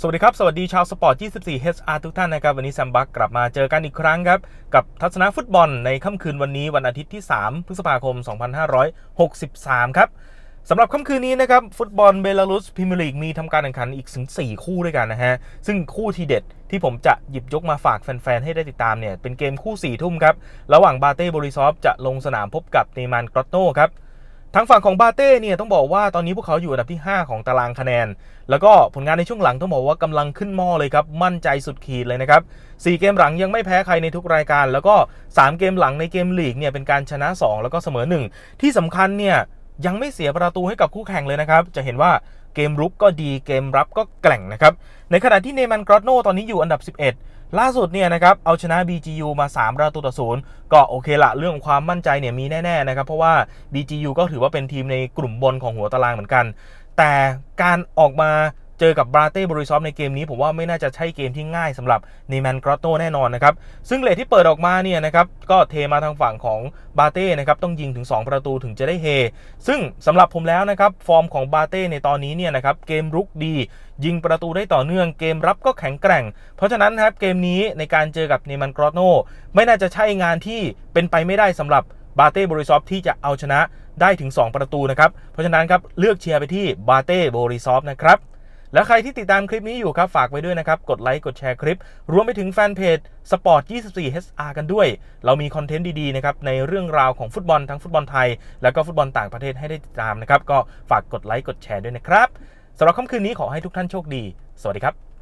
สวัสดีครับ สวัสดีชาวสปอร์ต 24 HR ทุกท่านนะครับ วันนี้แซมบักกลับมาเจอกันอีกครั้งครับ กับทัศนะฟุตบอลในค่ำคืนวันนี้วันอาทิตย์ที่ 3 พฤษภาคม 2563 ครับสำหรับค่ำคืนนี้นะครับ ฟุตบอลเบลารุสพรีเมียร์ลีกมีทำการแข่งขันอีกถึง 4 คู่ด้วยกันนะฮะ ซึ่งคู่ทีเด็ดที่ผมจะหยิบยกมาฝากแฟน ๆ ให้ได้ติดตามเนี่ย เป็นเกมคู่ 4 ทุ่มครับ ระหว่างบาเต้บริซอฟจะลงสนามพบกับเนมานกรอตโนครับ ทางฝั่งของบาเต้เนี่ยต้องบอกว่าตอนนี้พวกเขาอยู่อันดับที่ 5 ของตารางคะแนน แล้วก็ผลงานในช่วงหลังต้องบอกว่ากำลังขึ้นหม้อเลยครับ มั่นใจสุดขีดเลยนะครับ4เกมหลังยังไม่แพ้ใครในทุกรายการ แล้วก็ 3 เกมหลังในเกมลีกเนี่ยเป็นการชนะ 2 แล้วก็เสมอ 1 ที่สำคัญเนี่ยยังไม่เสียประตูให้กับคู่แข่งเลยนะครับ จะเห็นว่า เกมรุกก็ดีเกมรับก็แกล่งนะครับ ในขณะที่เนมันกรอตโนตอนนี้อยู่อันดับ 11 ล่าสุดเนี่ยนะครับเอาชนะ BGU มา3ประตูต่อศูนย์ก็โอเคละเรื่องของความมั่นใจเนี่ยมีแน่ๆนะครับเพราะว่า BGU ก็ถือว่าเป็นทีมในกลุ่มบนของหัวตารางเหมือนกัน แต่การออกมา เจอกับบราเต้บริซอฟในเกมนี้ผมว่าไม่น่าจะใช่เกมที่ง่ายสำหรับเนแมนกรอตโตแน่นอนนะครับ ซึ่งเลทที่เปิดออกมาเนี่ยนะครับก็เทมาทางฝั่งของบาเต้นะครับต้องยิงถึง 2 ประตูถึงจะได้เฮ ซึ่งสำหรับผมแล้วนะครับฟอร์มของบาเต้ในตอนนี้เนี่ยนะครับเกมรุกดี ยิงประตูได้ต่อเนื่องเกมรับก็แข็งแกร่ง เพราะฉะนั้นนะครับเกมนี้ในการเจอกับเนมันกรอตโนไม่น่าจะใช่งานที่เป็นไปไม่ได้สำหรับบาเต้บริซอฟที่จะเอาชนะได้ถึง 2 ประตูนะครับ เพราะฉะนั้นครับเลือกเชียร์ไปที่บาเต้บริซอฟนะครับ แล้วใครที่ติดตามคลิปนี้อยู่ครับฝากไว้ด้วยนะครับ กดไลค์กดแชร์คลิป รวมไปถึงแฟนเพจ Sport 24 HR กันด้วย เรามีคอนเทนต์ดีๆนะครับในเรื่องราวของฟุตบอลทั้งฟุตบอลไทย แล้วก็ฟุตบอลต่างประเทศให้ได้ติดตามนะครับก็ฝากกดไลค์กดแชร์ด้วยนะครับสำหรับค่ำคืนนี้ขอให้ทุกท่านโชคดี สวัสดีครับ